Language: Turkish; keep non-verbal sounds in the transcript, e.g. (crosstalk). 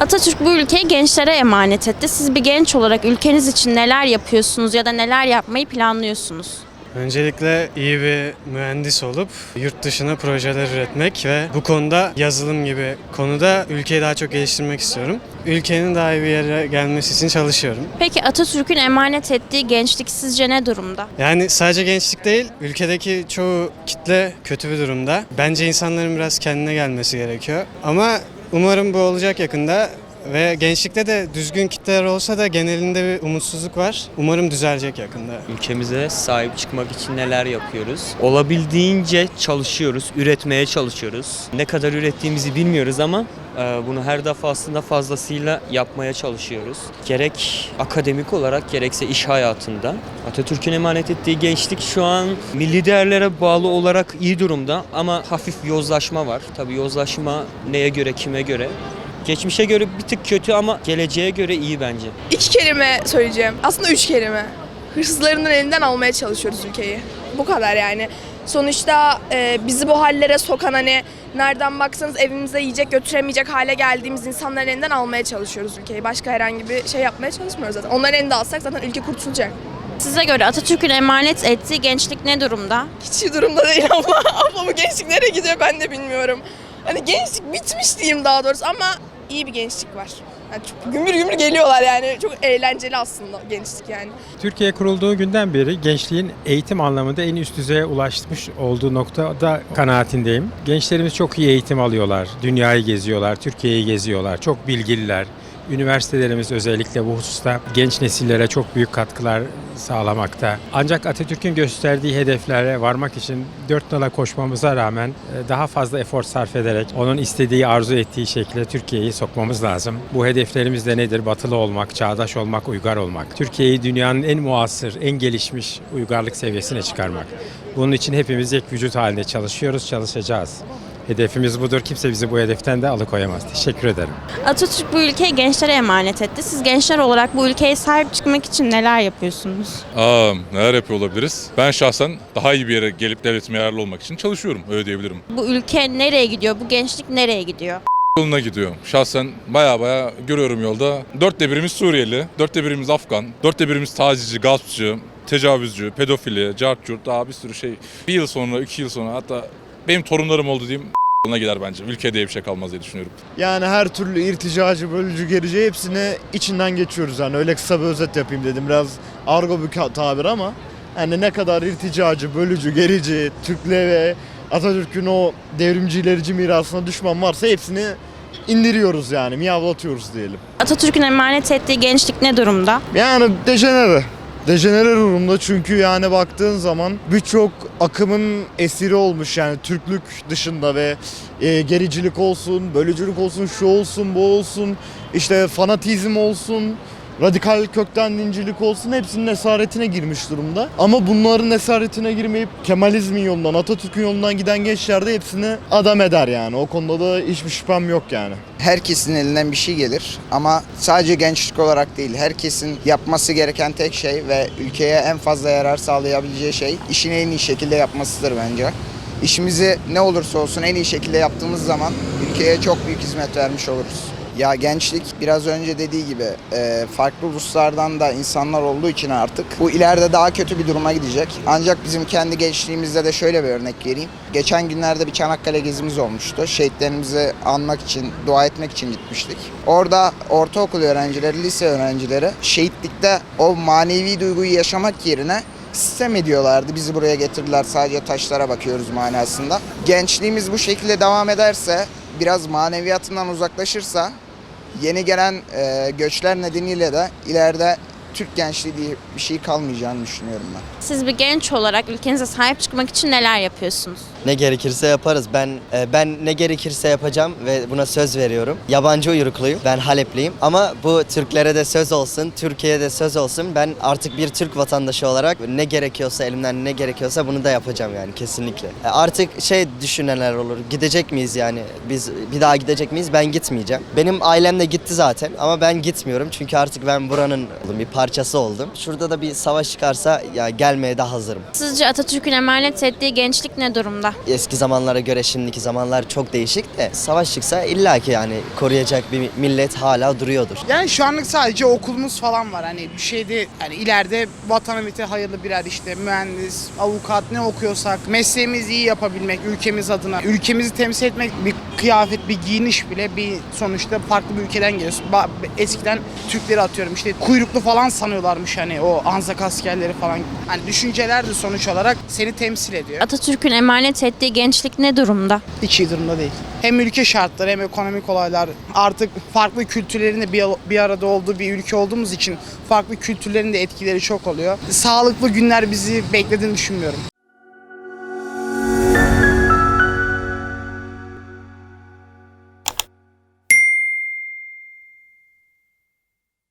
Atatürk bu ülkeyi gençlere emanet etti. Siz bir genç olarak ülkeniz için neler yapıyorsunuz ya da neler yapmayı planlıyorsunuz? Öncelikle iyi bir mühendis olup yurt dışına projeler üretmek ve bu konuda yazılım gibi konuda ülkeyi daha çok geliştirmek istiyorum. Ülkenin daha iyi bir yere gelmesi için çalışıyorum. Peki Atatürk'ün emanet ettiği gençlik sizce ne durumda? Yani sadece gençlik değil, ülkedeki çoğu kitle kötü bir durumda. Bence insanların biraz kendine gelmesi gerekiyor. Ama umarım bu olacak yakında ve gençlikte de düzgün kitleler olsa da genelinde bir umutsuzluk var. Umarım düzelecek yakında. Ülkemize sahip çıkmak için neler yapıyoruz? Olabildiğince çalışıyoruz, üretmeye çalışıyoruz. Ne kadar ürettiğimizi bilmiyoruz ama e, bunu her defasında fazlasıyla yapmaya çalışıyoruz. Gerek akademik olarak gerekse iş hayatında. Atatürk'ün emanet ettiği gençlik şu an milli değerlere bağlı olarak iyi durumda ama hafif yozlaşma var. Tabii yozlaşma neye göre, kime göre? Geçmişe göre bir tık kötü ama geleceğe göre iyi bence. İki kelime söyleyeceğim. Aslında üç kelime. Hırsızların elinden almaya çalışıyoruz ülkeyi. Bu kadar yani. Sonuçta e, bizi bu hallere sokan hani nereden baksanız evimize yiyecek götüremeyecek hale geldiğimiz insanların elinden almaya çalışıyoruz ülkeyi. Başka herhangi bir şey yapmaya çalışmıyoruz zaten. Onların elinde alsak zaten ülke kurtulacak. Size göre Atatürk'ün emanet ettiği gençlik ne durumda? Hiç iyi durumda değil (laughs) abla. abla bu gençlik nereye gidiyor ben de bilmiyorum. Hani gençlik bitmiş diyeyim daha doğrusu ama iyi bir gençlik var. Yani çok gümbür gümbür geliyorlar yani. Çok eğlenceli aslında gençlik yani. Türkiye kurulduğu günden beri gençliğin eğitim anlamında en üst düzeye ulaşmış olduğu noktada kanaatindeyim. Gençlerimiz çok iyi eğitim alıyorlar, dünyayı geziyorlar, Türkiye'yi geziyorlar, çok bilgililer. Üniversitelerimiz özellikle bu hususta genç nesillere çok büyük katkılar sağlamakta. Ancak Atatürk'ün gösterdiği hedeflere varmak için dört nala koşmamıza rağmen e, daha fazla efor sarf ederek onun istediği, arzu ettiği şekilde Türkiye'yi sokmamız lazım. Bu hedeflerimiz de nedir? Batılı olmak, çağdaş olmak, uygar olmak. Türkiye'yi dünyanın en muasır, en gelişmiş uygarlık seviyesine çıkarmak. Bunun için hepimiz ek vücut halinde çalışıyoruz, çalışacağız. Hedefimiz budur. Kimse bizi bu hedeften de alıkoyamaz. Teşekkür ederim. Atatürk bu ülkeyi gençlere emanet etti. Siz gençler olarak bu ülkeye sahip çıkmak için neler yapıyorsunuz? Aa, neler yapıyor olabiliriz? Ben şahsen daha iyi bir yere gelip devletime yararlı olmak için çalışıyorum. Öyle diyebilirim. Bu ülke nereye gidiyor? Bu gençlik nereye gidiyor? Yoluna gidiyor. Şahsen baya baya görüyorum yolda. Dörtte birimiz Suriyeli, dörtte birimiz Afgan, dörtte birimiz tacizci, gaspçı, tecavüzcü, pedofili, cart curt daha bir sürü şey. Bir yıl sonra, iki yıl sonra hatta benim torunlarım oldu diyeyim (laughs) yoluna gider bence. Ülkede diye bir şey kalmaz diye düşünüyorum. Yani her türlü irticacı, bölücü, gerici hepsini içinden geçiyoruz. Yani öyle kısa bir özet yapayım dedim. Biraz argo bir tabir ama yani ne kadar irticacı, bölücü, gerici, Türklüğe ve Atatürk'ün o devrimci ilerici mirasına düşman varsa hepsini indiriyoruz yani, miyavlatıyoruz diyelim. Atatürk'ün emanet ettiği gençlik ne durumda? Yani dejenere. Dejenere durumda çünkü yani baktığın zaman birçok akımın esiri olmuş yani Türklük dışında ve e, gericilik olsun, bölücülük olsun, şu olsun, bu olsun, işte fanatizm olsun, radikal kökten dincilik olsun hepsinin esaretine girmiş durumda. Ama bunların esaretine girmeyip Kemalizmin yolundan, Atatürk'ün yolundan giden gençler de hepsini adam eder yani. O konuda da hiçbir şüphem yok yani. herkesin elinden bir şey gelir ama sadece gençlik olarak değil herkesin yapması gereken tek şey ve ülkeye en fazla yarar sağlayabileceği şey işini en iyi şekilde yapmasıdır bence. İşimizi ne olursa olsun en iyi şekilde yaptığımız zaman ülkeye çok büyük hizmet vermiş oluruz. Ya gençlik biraz önce dediği gibi e, farklı uluslardan da insanlar olduğu için artık bu ileride daha kötü bir duruma gidecek. Ancak bizim kendi gençliğimizde de şöyle bir örnek vereyim. Geçen günlerde bir Çanakkale gezimiz olmuştu. Şehitlerimizi anmak için, dua etmek için gitmiştik. Orada ortaokul öğrencileri, lise öğrencileri şehitlikte o manevi duyguyu yaşamak yerine sistem ediyorlardı. Bizi buraya getirdiler sadece taşlara bakıyoruz manasında. Gençliğimiz bu şekilde devam ederse, biraz maneviyatından uzaklaşırsa yeni gelen e, göçler nedeniyle de ileride Türk gençliği diye bir şey kalmayacağını düşünüyorum ben. Siz bir genç olarak ülkenize sahip çıkmak için neler yapıyorsunuz? Ne gerekirse yaparız. Ben e, ben ne gerekirse yapacağım ve buna söz veriyorum. Yabancı uyrukluyum. Ben Halepliyim. Ama bu Türklere de söz olsun, Türkiye'ye de söz olsun. Ben artık bir Türk vatandaşı olarak ne gerekiyorsa elimden ne gerekiyorsa bunu da yapacağım yani kesinlikle. E, Artık şey düşünenler olur. Gidecek miyiz yani? Biz bir daha gidecek miyiz? Ben gitmeyeceğim. Benim ailem de gitti zaten ama ben gitmiyorum çünkü artık ben buranın bir parçası oldum. Şurada da bir savaş çıkarsa ya gelmeye de hazırım. Sizce Atatürk'ün emanet ettiği gençlik ne durumda? Durumda? Eski zamanlara göre şimdiki zamanlar çok değişik de savaş çıksa illaki yani koruyacak bir millet hala duruyordur. Yani şu anlık sadece okulumuz falan var. Hani bir şeyde hani ileride vatana millete hayırlı birer işte mühendis, avukat ne okuyorsak mesleğimizi iyi yapabilmek ülkemiz adına. Ülkemizi temsil etmek bir kıyafet, bir giyiniş bile bir sonuçta farklı bir ülkeden geliyorsun. Ba- Eskiden Türkleri atıyorum işte kuyruklu falan sanıyorlarmış hani o Anzak askerleri falan. Hani düşünceler de sonuç olarak seni temsil ediyor. Atatürk'ün emanet ettiği gençlik ne durumda? Hiç iyi durumda değil. Hem ülke şartları hem ekonomik olaylar artık farklı kültürlerin de bir, bir arada olduğu bir ülke olduğumuz için farklı kültürlerin de etkileri çok oluyor. Sağlıklı günler bizi beklediğini düşünmüyorum.